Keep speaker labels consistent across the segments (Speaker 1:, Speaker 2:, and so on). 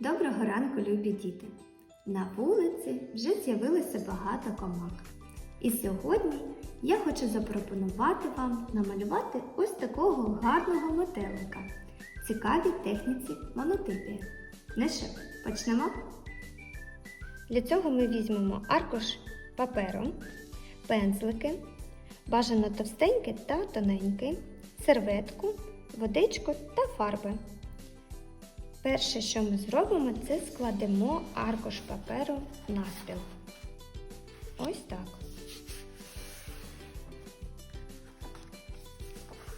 Speaker 1: Доброго ранку, любі діти! На вулиці вже з'явилося багато комах. І сьогодні я хочу запропонувати вам намалювати ось такого гарного метелика. Цікавій техніці монотипія. Ну що, почнемо? Для цього ми візьмемо аркуш паперу, пензлики, бажано товстенький та тоненький, серветку, водичку та фарби. Перше, що ми зробимо, це складемо аркуш паперу навпіл. Ось так.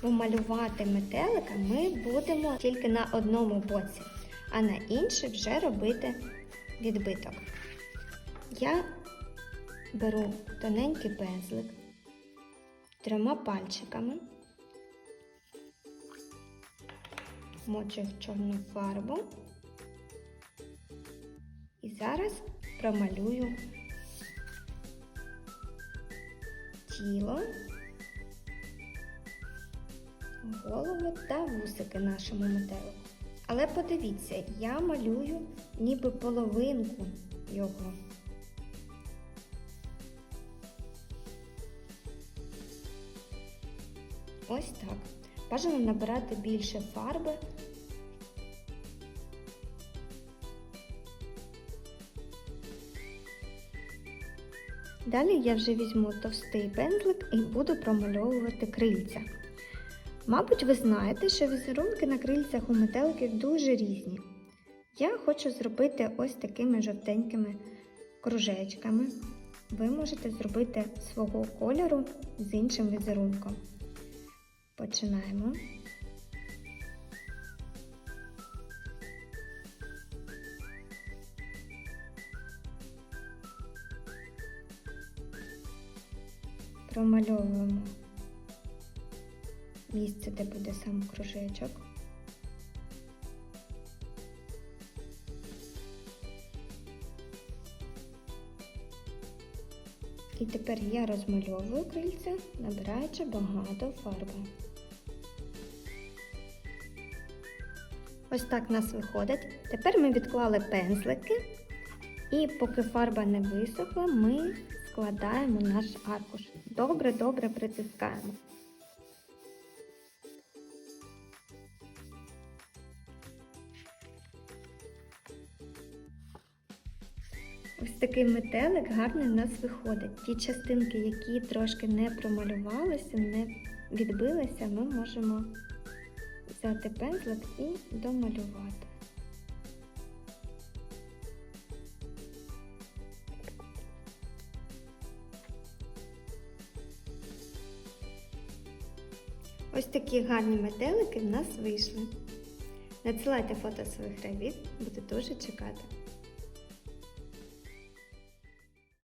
Speaker 1: Бо метелика ми будемо тільки на одному боці, а на інший вже робити відбиток. Я беру тоненький пензлик трьома пальчиками. Мочу в чорну фарбу і зараз промалюю тіло, голову та вусики нашому метелику. Але подивіться, я малюю ніби половинку його. Ось так. Бажано набирати більше фарби. Далі я вже візьму товстий пензлик і буду промальовувати крильця. Мабуть, ви знаєте, що візерунки на крильцях у метеликів дуже різні. Я хочу зробити ось такими жовтенькими кружечками. Ви можете зробити свого кольору з іншим візерунком. Починаємо. Промальовуємо місце, де буде сам кружечок. І тепер я розмальовую крильця, набираючи багато фарби. Ось так у нас виходить. Тепер ми відклали пензлики, і поки фарба не висохла, ми складаємо наш аркуш. Добре-добре притискаємо. Ось такий метелик гарний у нас виходить. Ті частинки, які трошки не промалювалися, не відбилися, ми можемо взяти пензлик і домалювати. Ось такі гарні метелики в нас вийшли. Надсилайте фото своїх робіт, буду дуже чекати.